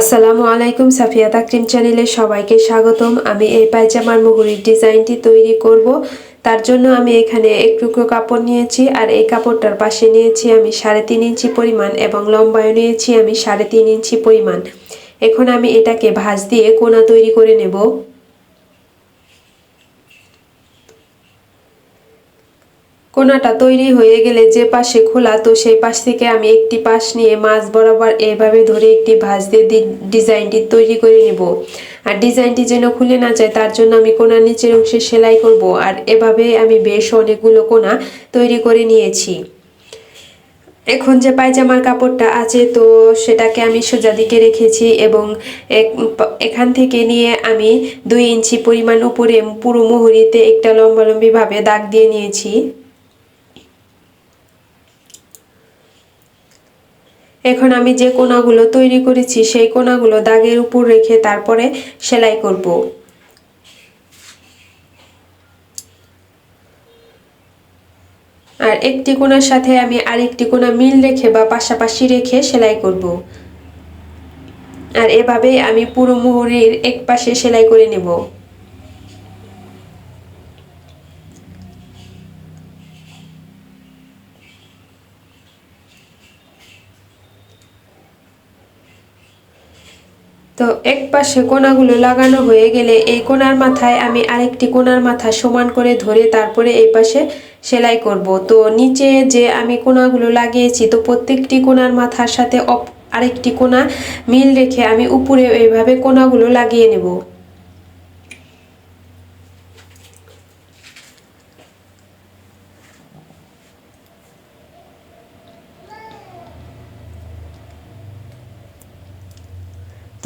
আসসালামু আলাইকুম, সাফিয়া তাকরিম চ্যানেলে সবাইকে স্বাগতম। আমি এই পায়জামার মুহুরির ডিজাইনটি তৈরি করব। তার জন্য আমি এখানে এক টুকরো কাপড় নিয়েছি আর এই কাপড়টার পাশে নিয়েছি আমি সাড়ে তিন ইঞ্চি পরিমাণ এবং লম্বায় নিয়েছি আমি সাড়ে তিন ইঞ্চি পরিমাণ। এখন আমি এটাকে ভাঁজ দিয়ে কোনা তৈরি করে নেব। কোনাটা তৈরি হয়ে গেলে যে পাশে খোলা, তো সেই পাশ থেকে আমি একটি পাশ নিয়ে মাছ বরাবর এভাবে ধরে একটি ভাঁজ দিয়ে ডিজাইনটি তৈরি করে নেব। আর ডিজাইনটি যেন খুলে না যায়, তার জন্য আমি কোনার নিচের অংশে সেলাই করব। আর এভাবে আমি বেশ অনেকগুলো কোনা তৈরি করে নিয়েছি। এখন যে পায়জামার কাপড়টা আছে, তো সেটাকে আমি সোজা দিকে রেখেছি এবং এখান থেকে নিয়ে আমি দুই ইঞ্চি পরিমাণ উপরে পুরো মুহুরিতে একটা লম্বালম্বিভাবে দাগ দিয়ে নিয়েছি। এখন আমি যে কোনাগুলো তৈরি করেছি, সেই কোনাগুলো দাগের উপর রেখে তারপরে সেলাই করব। আর একটি কোনার সাথে আমি আরেকটি কোনা মিল রেখে বা পাশাপাশি রেখে সেলাই করব। আর এভাবে আমি পুরো মুহুরির এক পাশে সেলাই করে নেব। তো এক পাশে কোনাগুলো লাগানো হয়ে গেলে এই কোনার মাথায় আমি আরেকটি কোনার মাথা সমান করে ধরে তারপরে এই পাশে সেলাই করব। তো নিচে যে আমি কোনাগুলো লাগিয়েছি, তো প্রত্যেকটি কোনার মাথার সাথে আরেকটি কোনা মিল রেখে আমি উপরে এইভাবে কোনাগুলো লাগিয়ে নেব।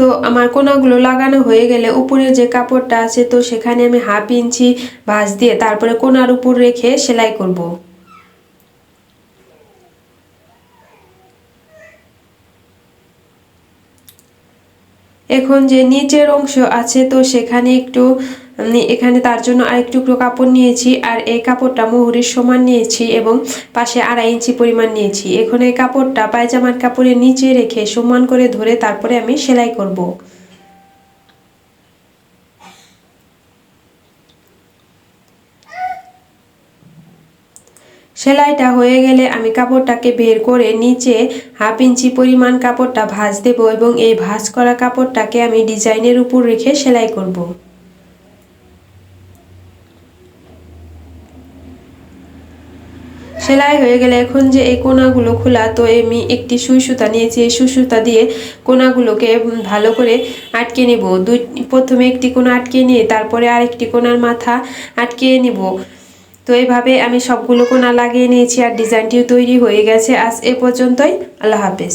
তো আমার কোনাগুলো লাগানো হয়ে গেলে উপরে যে কাপড়টা আছে তো সেখানে আমি হাফ ইঞ্চি ভাঁজ দিয়ে তারপরে কোনার উপর রেখে সেলাই করব। এখন যে নিচের অংশ আছে, তো সেখানে একটু এখানে তার জন্য আরেক টুকরো কাপড় নিয়েছি, আর এই কাপড়টা মোহরের সমান নিয়েছি এবং পাশে আড়াই ইঞ্চি পরিমাণ নিয়েছি। এখন এই কাপড়টা পায়জামার কাপড়ের নিচে রেখে সমান করে ধরে তারপরে আমি সেলাই করব। সেলাইটা হয়ে গেলে আমি কাপড়টাকে বের করে নিচে হাফ ইঞ্চি পরিমাণ কাপড়টা ভাঁজ দেব এবং এই ভাঁজ করা কাপড়টাকে আমি ডিজাইনের উপর রেখে সেলাই করব। সেলাই হয়ে গেলে এখন যে এই কোনাগুলো খোলা, তো আমি একটি সুই সুতা নিয়েছি। এই সুই সুতা দিয়ে কোনাগুলোকে ভালো করে আটকে নেব। দুই প্রথমে একটি কোনা আটকে নিয়ে তারপরে আরেকটি কোনার মাথা আটকে নেব। তো এইভাবে আমি সবগুলো কোনা লাগিয়ে নিয়েছি আর ডিজাইনটিও তৈরি হয়ে গেছে। আজ এ পর্যন্তই। আল্লাহ হাফেজ।